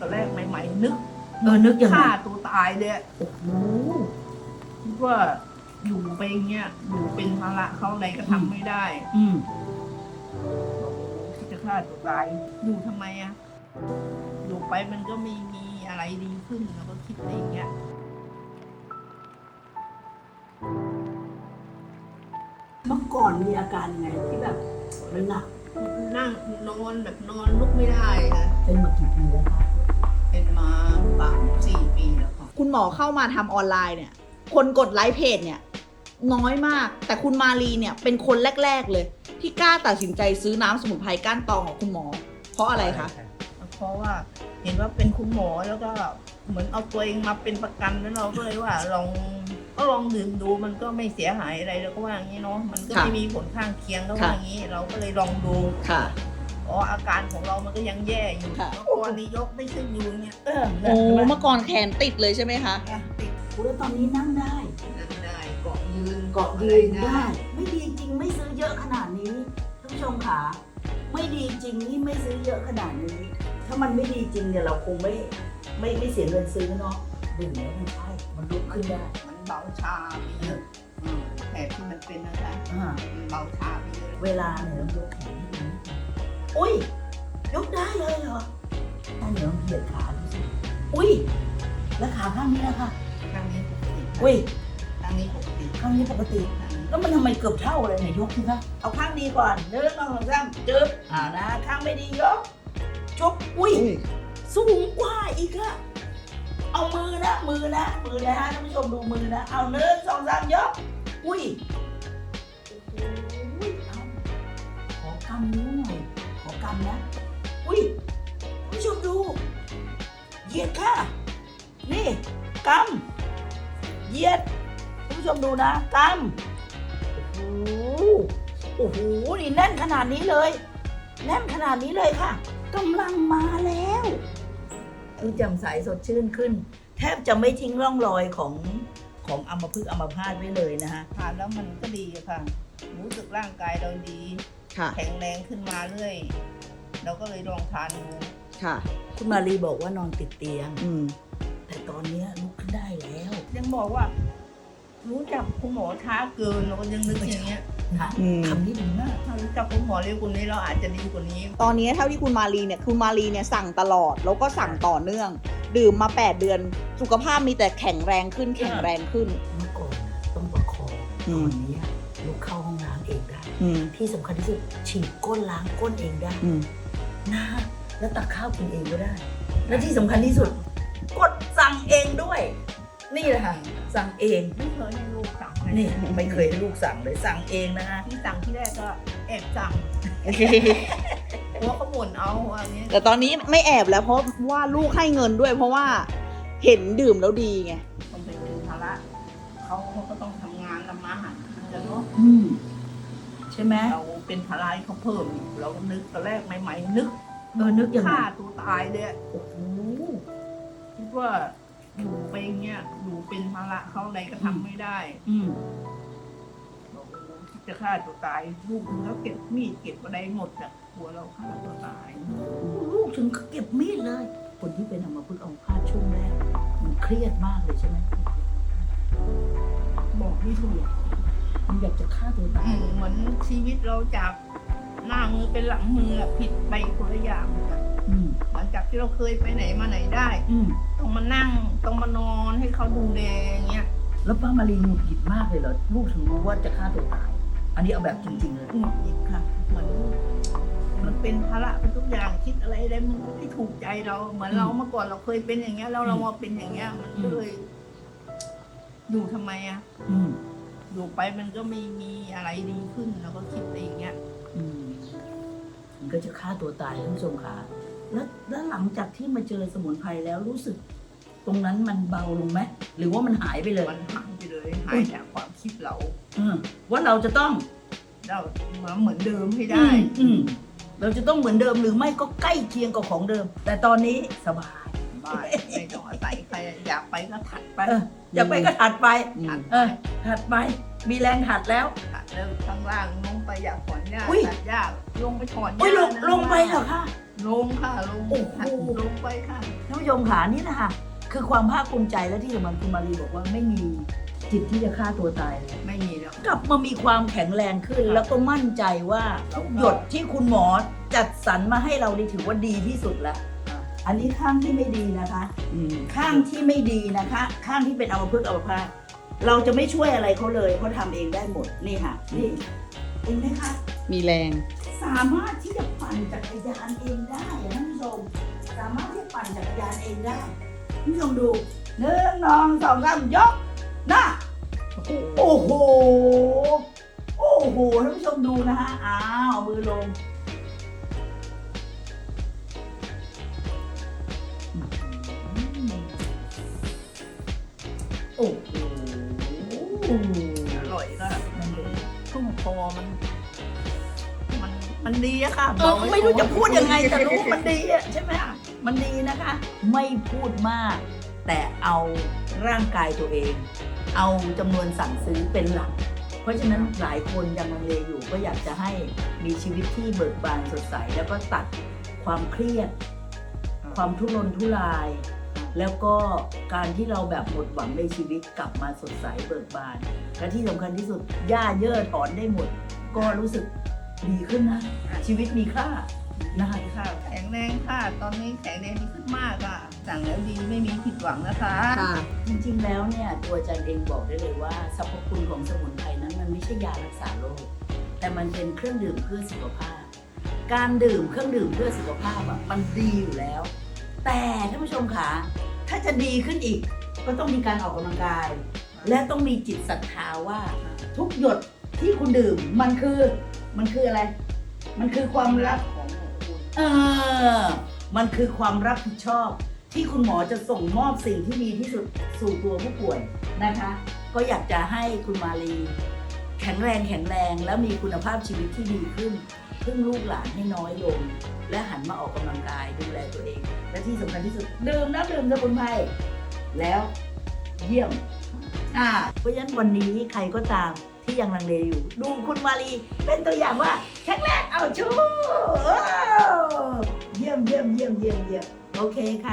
ตอนแรกใหม่ๆนึกเออนึกยังไงฆ่าตัวตายเลยอะโอ้โหคิดว่าอยู่ไปอย่างเงี้ยอยู่เป็นภาระเขาอะไรก็ทำไม่ได้อืมคิดจะฆ่าตัวตายอยู่ทำไมอะอยู่ไปมันก็ไม่มีอะไรดีขึ้นเราก็คิดไปอย่างเงี้ยเมื่อก่อนมีอาการไงที่แบบมันหนักนั่งนอนแบบนอนลุกไม่ได้ หมอเข้ามาทำออนไลน์เนี่ย คนกดไลค์เพจเนี่ย น้อยมาก แต่คุณมารีเนี่ยเป็นคนแรก ๆ เลย ที่กล้าตัดสินใจซื้อน้ำสมุนไพรก้านตองของคุณหมอ เพราะอะไรคะเพราะว่าเห็นว่าเป็นคุณหมอแล้วก็เหมือนเอาตัวเองมาเป็นประกันแล้วเราก็เลยว่าลองก็ลองดื่มดูมันก็ไม่เสียหายอะไรแล้วก็ว่าอย่างนี้เนาะมันก็ค่ะไม่มีผลข้างเคียงก็ว่าค่ะอย่างนี้ เราก็เลยลองดูค่ะ อ๋ออาการของเรามันก็ยังแย่อยู่ค่ะแล้วพอนี้ยกไม่ขึ้นอยู่อย่างเงี้ยเออโอ้เมื่อก่อนแขนติดเลยใช่ไหมคะอะติดโอ้แล้วตอนนี้นั่งได้ นั่งได้เกาะยืนเกาะยืนได้ ไม่ดีจริงไม่ซื้อเยอะขนาดนี้ท่านผู้ชมขาไม่ดีจริงนี่ไม่ซื้อเยอะขนาดนี้ ถ้ามันไม่ดีจริงเนี่ยเราคงไม่ไม่ไม่เสียเงินซื้อเนาะดื่มแล้วมันใช่มันลุกขึ้นได้ มันเบาชาไปเยอะอืมแผลที่มันเป็นนะคะอ่ามันเบาชาไปเยอะเวลาเนี่ยเรายกแขนให้ดู อุ้ย ยกได้เลยเหรอถ้าเดี๋ยวลองเหยียดขาดูสิอุ้ย แล้วขาข้างนี้นะคะครั้งนี้ปกติอุ้ย ครั้งนี้ปกติข้างนี้ปกติ ครั้งนี้แล้วมันทำไมเกือบเท่าเลยเนี่ยยกสิคะ เอาข้างดีก่อนเดินลองสามจึ๊บอ่านะ ข้างไม่ดียกชกอุ้ย สูงกว่าอีกอะเอามือนะ มือนะ มือนะฮะท่านผู้ชมดูมือนะ เอาเนื้อสองสามยกอุ้ย กำเหยียดท่านผู้ชมดูนะกำโอ้โหโอ้โหนี่แน่นขนาดนี้เลย แน่นขนาดนี้เลยค่ะกำลังมาแล้วคือแจ่มใสสดชื่นขึ้น แทบจะไม่ทิ้งร่องรอยของของอัมพฤกษ์อัมพาตไว้เลยนะฮะทานแล้วมันก็ดีอะค่ะ รู้สึกร่างกายเราดีค่ะแข็งแรงขึ้นมาเรื่อยเราก็เลยลองทานดูค่ะ คุณมารีบอกว่านอนติดเตียง อืมแต่ตอนเนี้ยลุกขึ้น ได้แล้ว ยังบอกว่า รู้จักคุณหมอช้าเกินเราก็ยังนึกอย่างเงี้ยนะอืม คำนี้ดีมาก ถ้ารู้จักคุณหมอเร็วกว่านี้เราอาจจะดีกว่านี้ ตอนนี้เท่าที่คุณมารีเนี่ยคุณมารีเนี่ยสั่งตลอด แล้วก็สั่งต่อเนื่อง ดื่มมา 8 เดือน สุขภาพมีแต่แข็งแรงขึ้นแข็งแรงขึ้น เมื่อก่อนน่ะต้องประคองอืตมอนนี้ลุกเข้าห้องน้ำเองได้ อืมที่สำคัญที่สุดฉีดก้นล้างก้นเองได้อืมนะแล้วตักข้าวกินเองก็ได้ และที่สำคัญที่สุดกด สั่งเองด้วย นี่แหละค่ะสั่งเองไม่เคยให้ลูกสั่งให้นี่ไม่เคยให้ลูกสั่งเลยสั่งเองนะคะที่สั่งที่แรกก็แอบสั่งเพราะเขาบ่นเอาว่าอย่างเงี้ยแต่ตอนนี้ไม่แอบแล้ว เพราะว่าลูกให้เงินด้วย เพราะว่าเห็นดื่มแล้วดีไงมันเป็นภาระเขาเขาก็ต้องทำงานทำมาหากินกันเนาะอืมใช่ไหมเราเป็นภาระให้เขาเพิ่มอีกเราก็นึกตอนแรกใหม่ๆนึกเออนึกยังไงฆ่าตัวตายเลยอะโอ้โหคิดว่า อยู่ไปอย่างเงี้ยอยู่เป็นภาระเขาอะไรก็ทำไม่ได้อืมบอกโอ้โหคิดจะฆ่าตัวตายลูกเขาเก็บมีดเก็บอะไรหมดอะกลัวเราฆ่าตัวตาย ลูกถึงกับเก็บมีดเลย คนที่เป็นอัมพฤกษ์อัมพาตช่วงแรกมันเครียดมากเลยใช่ไหมบอกไม่ถูกมันอยากจะฆ่าตัวตาอืยมเหมือนชีวิตเราจากหน้ามือเป็นหลังมืออะผิดไปคนละอย่างอะอืม หลังจากที่เราเคยไปไหนมาไหนได้อืมต้องมานั่งต้องมานอนให้เขาดูแลอย่างเงี้ยแล้วป้ามารีหงุดหงิดมากเลยเหรอลูกถึงรู้ว่าจะฆ่าตัวตาย อันนี้เอาแบบจริงๆเลยหงุดหงิดค่ะเหมือนมันเป็นภาระเป็นทุกอย่างคิดอะไรได้มันไม่ถูกใจเรา เหมือนเราเมื่อก่อนเราเคยเป็นอย่างเงี้ยแล้วเรามาเป็นอย่างเงี้ย มันก็เลยอยู่ทำไมอะอืมอยู่ไปมันก็ไม่มีอะไรดีขึ้นเราก็คิดไปอย่างเงี้ยอื มมันก็จะฆ่าตัวตายท่านผู้ชมค่ะแล้วแล้วหลังจากที่มาเจอสมุนไพรแล้วรู้สึก ตรงนั้นมันเบาลงไหมหรือว่ามันหายไปเลยมันหายไปเลยหายจากความคิดเราอืมว่าเราจะต้องเรามาเหมือนเดิมให้ได้อืมอืมเราจะต้องเหมือนเดิมหรือไม่ก็ใกล้เคียงกับของเดิม แต่ตอนนี้สบายบ้านไม่ต้องอาศัยใครอยากไปก็ถัดไปเอออย่าไปก็ถัดไปอืมเออถัดไป มีแรงถัดแล้วถัด แล้วข้างล่างลงไปอยากถอนหญ้าอุ๊ย ตัดหญ้าลงไปถอนหอุ้ยญ้าลงนะลงไปเหรอคะ ลงค่ะลงโอ้โหหักลงไปค่ะ ท่านผู้ชมขานี่นะคะคือความภาคภูมิใจและที่สำคัญคุณมารีบอกว่าไม่มีจิตที่จะฆ่าตัวตายเลย ไม่มีแล้ว กลับมามีความแข็งแรงขึ้น แล้วก็มั่นใจว่าทุกหยดที่คุณหมอจัดสรรมาให้เรานี่ถือว่าดีที่สุดแล้วอันนี้ข้างที่ไม่ดีนะคะ ข้างที่ไม่ดีนะคะ ข้างที่เป็นอัมพฤกษ์อัมพาต เราจะไม่ช่วยอะไรเขาเลยเขาทำเองได้หมดนี่ค่ะนี่เห็นไหมคะมีแรง สามารถที่จะปั่นจักรยานเองได้อะท่านผู้ชมสามารถที่จะปั่นจักรยานเองได้ท่านผู้ชมดูหนึ่งสองสองสามยกหน้าโอ้โห โอ้โหท่านผู้ชมดูนะฮะอ้าวมือลง ทุ่งคอมัน มันมันดีอะค่ะเออไม่รู้จะพูดยังไงแต่รู้มันดีอะใช่ไหมมันดีนะคะ ไม่พูดมาก แต่เอาร่างกายตัวเอง เอาจำนวนสั่งซื้อเป็นหลัก เพราะฉะนั้นหลายคนยังลังเลอยู่ก็อยากจะให้มีชีวิตที่เบิกบานสดใส แล้วก็ตัดความเครียด ความทุรนทุราย แล้วก็การที่เราแบบหมดหวังในชีวิตกลับมาสดใสเบิกบาน และที่สำคัญที่สุดหญ้าเย่อถอนได้หมด ก็รู้สึกดีขึ้นนะ ชีวิตมีค่านะคะค่ะแข็งแรงค่ะ ตอนนี้แข็งแรงดีขึ้นมากค่ะสั่งแล้วดีไม่มีผิดหวังนะคะค่ะจริงๆแล้วเนี่ยตัวอาจารย์เองบอกได้เลยว่าสรรพคุณของสมุนไพรนั้นมันไม่ใช่ยารักษาโรคแต่มันเป็นเครื่องดื่มเพื่อสุขภาพ การดื่มเครื่องดื่มเพื่อสุขภาพอะมันดีอยู่แล้ว แต่ท่านผู้ชมคะถ้าจะดีขึ้นอีก ก็ต้องมีการออกกำลังกาย และต้องมีจิตศรัทธาว่า ทุกหยดที่คุณดื่มมันคือมันคืออะไร มันคือความรักของคุณเออ มันคือความรับผิดชอบ ที่คุณหมอจะส่งมอบสิ่งที่ดีที่สุดสู่ตัวผู้ป่วยนะคะ ก็อยากจะให้คุณมาลี แข็งแรงแข็งแรงแล้วมีคุณภาพชีวิตที่ดีขึ้นพึ่งลูกหลานให้น้อยลง และหันมาออกกำลังกายดูแลตัวเอง และที่สำคัญที่สุดดื่มน้ำดื่มสมุนไพรแล้วเยี่ยมอ่าเพราะฉะนั้นวันนี้ใครก็ตามที่ยังลังเลอยู่ ดูคุณมาลีเป็นตัวอย่างว่าแข็งแรงเอาชูเยี่ยมเยี่ยมเยี่ยมเยี่ยมเยี่ยมโอเคค่ะ